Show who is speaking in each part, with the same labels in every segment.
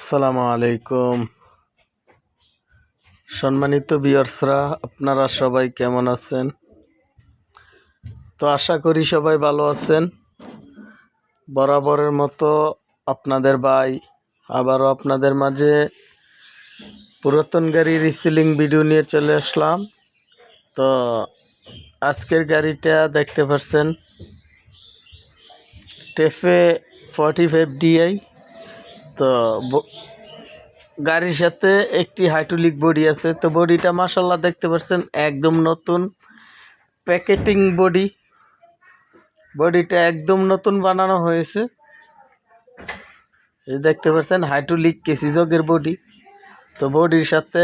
Speaker 1: আসসালামু আলাইকুম। সম্মানিত বিয়ার্সরা আপনারা সবাই কেমন আছেন? তো আশা করি সবাই ভালো আছেন। বরাবরের মতো আপনাদের ভাই, আবারও আপনাদের মাঝে পুরাতন গাড়ির রিসিলিং ভিডিও নিয়ে চলে আসলাম। তো আজকের গাড়িটা দেখতে পাচ্ছেন টেফে ফর্টি ফাইভ ডিআই তো গাড়ির সাথে একটি হাইড্রোলিক বডি আছে। তো বডিটা মাসাল্লাহ দেখতে পাচ্ছেন একদম নতুন প্যাকেটিং বডি বডিটা একদম নতুন বানানো হয়েছে। দেখতে পাচ্ছেন হাইড্রোলিক কেসিজগের বডি তো বডির সাথে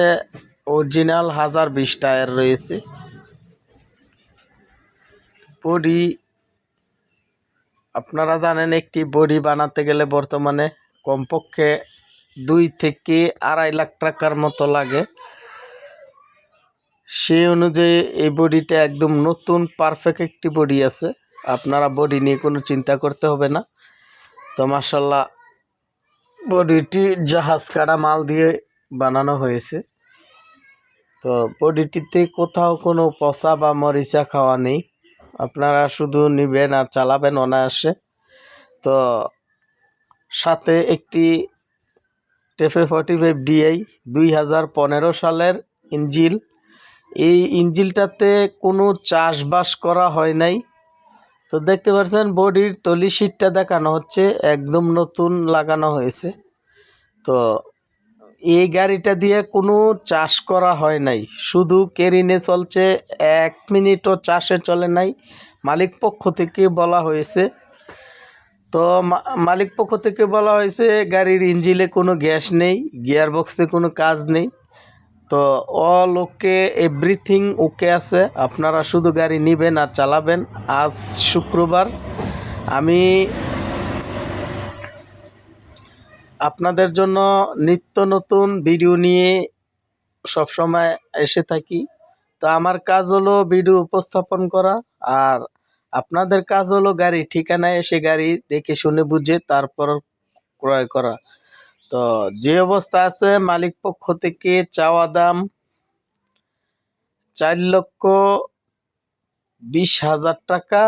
Speaker 1: অরিজিনাল হাজার বিশ টায়ার রয়েছে। বডি আপনারা জানেন, একটি বডি বানাতে গেলে বর্তমানে কমপক্ষে দুই থেকে আড়াই লাখ টাকার মতো লাগে। সেই অনুযায়ী এই বডিটা একদম নতুন পারফেক্ট একটি বডি আছে। আপনারা বডি নিয়ে কোনো চিন্তা করতে হবে না। তো মার্শাল্লাহ বডিটি জাহাজ কাটা মাল দিয়ে বানানো হয়েছে। তো বডিটিতে কোথাও কোনো পচা বা মরিচা খাওয়া নেই। আপনারা শুধু নেবেন আর চালাবেন অনায়াসে। তো সাথে একটি টেফে ফর্টি ফাইভ ডিআই দুই হাজার পনেরো সালের ইঞ্জিল। এই ইঞ্জিলটাতে কোনো চাষবাস করা হয় নাই। তো দেখতে পাচ্ছেন, বডির তলি শিটটা দেখানো হচ্ছে, একদম নতুন লাগানো হয়েছে। তো এই গাড়িটা দিয়ে কোনো চাষ করা হয় নাই। শুধু কেরিনে চলছে, এক মিনিটও চাষে চলে নাই। মালিক পক্ষ থেকে বলা হয়েছে তো মালিক পক্ষ থেকে বলা হয়েছে গাড়ির ইঞ্জিলে কোনো গ্যাস নেই গিয়ার বক্সে কোনো কাজ নেই। তো অল ওকে এভরিথিং ওকে আছে, আপনারা শুধু গাড়ি নেবেন আর চালাবেন। আজ শুক্রবার আমি আপনাদের জন্য নিত্য নতুন ভিডিও নিয়ে সবসময় এসে থাকি। তো আমার কাজ হলো ভিডিও উপস্থাপন করা আর আপনাদের কাজ হলো গাড়ি ঠিকানায় এসে গাড়ি দেখে শুনে বুঝে তারপর ক্রয় করা। তো যে অবস্থা আছে, মালিক পক্ষ থেকে চাওয়া দাম চার লক্ষ বিশ হাজার টাকা।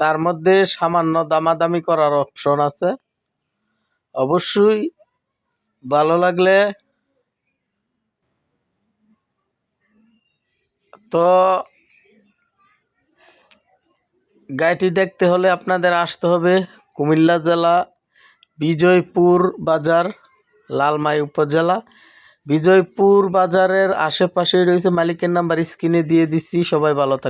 Speaker 1: তার মধ্যে সামান্য দামাদামি করার অপশন আছে। অবশ্যই ভালো লাগলে তো গাড়িটি দেখতে হলে আপনাদের আসতে হবে কুমিল্লা জেলা, বিজয়পুর বাজার, লালমাই উপজেলা। বিজয়পুর বাজারের আশেপাশে রয়েছে, মালিকের নাম্বার স্ক্রিনে দিয়ে দিচ্ছি, সবাই ভালো থাকবে